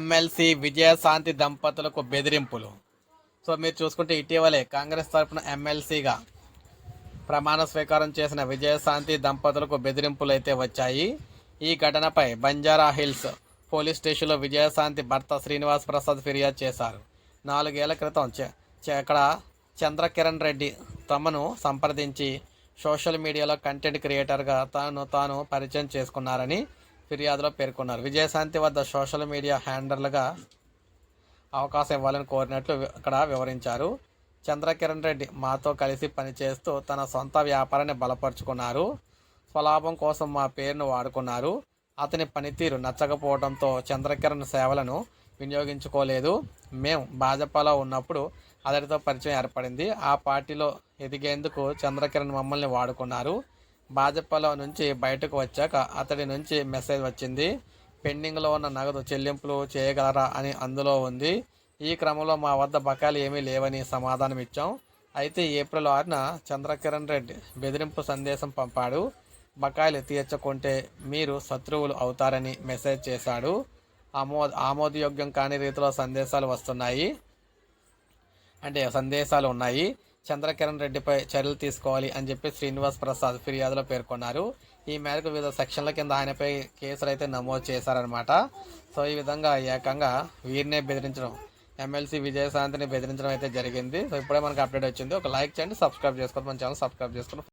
MLC Vijayashanti దంపతులకు బెదిరింపులు. So మీరు చూసుకుంటే ఇటీవలే కాంగ్రెస్ తరపున ఎమ్మెల్సీగా ప్రమాణ స్వీకారం చేసిన విజయశాంతి దంపతులకు బెదిరింపులు అయితే వచ్చాయి. ఈ ఘటనపై బంజారా హిల్స్ పోలీస్ స్టేషన్లో విజయశాంతి భర్త శ్రీనివాస్ ప్రసాద్ ఫిర్యాదు చేశారు. నాలుగేళ్ళ క్రితం చె- చంద్రకిరణ్ రెడ్డి తమను సంప్రదించి సోషల్ మీడియాలో కంటెంట్ క్రియేటర్గా తాను తాను పరిచయం చేసుకున్నారని ఫిర్యాదులో పేర్కొన్నారు. విజయశాంతి వద్ద సోషల్ మీడియా హ్యాండర్లుగా అవకాశం ఇవ్వాలని కోరినట్లు అక్కడ వివరించారు. చంద్రకిరణ్ రెడ్డి మాతో కలిసి పనిచేస్తూ తన సొంత వ్యాపారాన్ని బలపరుచుకున్నారు. స్వలాభం కోసం మా పేరును వాడుకున్నారు. అతని పనితీరు నచ్చకపోవడంతో చంద్రకిరణ్ సేవలను వినియోగించుకోలేదు. మేము భాజపాలో ఉన్నప్పుడు అతడితో పరిచయం ఏర్పడింది. ఆ పార్టీలో ఎదిగేందుకు చంద్రకిరణ్ మమ్మల్ని వాడుకున్నారు. భాజపాలో నుంచి బయటకు వచ్చాక అతడి నుంచి మెసేజ్ వచ్చింది. పెండింగ్లో ఉన్న నగదు చెల్లింపులు చేయగలరా అని అందులో ఉంది. ఈ క్రమంలో మా వద్ద బకాయిలు ఏమీ లేవని సమాధానం ఇచ్చాం. అయితే ఏప్రిల్ ఆరున చంద్రకిరణ్ రెడ్డి బెదిరింపు సందేశం పంపాడు. బకాయిలు తీర్చకుంటే మీరు శత్రువులు అవుతారని మెసేజ్ చేశాడు. ఆమో ఆమోదయోగ్యం కాని రీతిలో సందేశాలు వస్తున్నాయి. అంటే సందేశాలు ఉన్నాయి. చంద్రకిరణ్ రెడ్డిపై చర్యలు తీసుకోవాలి అని చెప్పి శ్రీనివాస్ ప్రసాద్ ఫిర్యాదులో పేర్కొన్నారు. ఈ మేరకు వివిధ సెక్షన్ల కింద ఆయనపై కేసులు అయితే నమోదు చేశారనమాట సో ఈ విధంగా ఏకంగా వీరినే బెదిరించడం ఎమ్మెల్సీ విజయశాంతిని బెదిరించడం అయితే జరిగింది. సో ఇప్పుడే మనకు అప్డేట్ వచ్చింది. ఒక లైక్ చేయండి సబ్స్క్రైబ్ చేసుకోండి. మన ఛానల్ సబ్స్క్రైబ్ చేసుకోండి.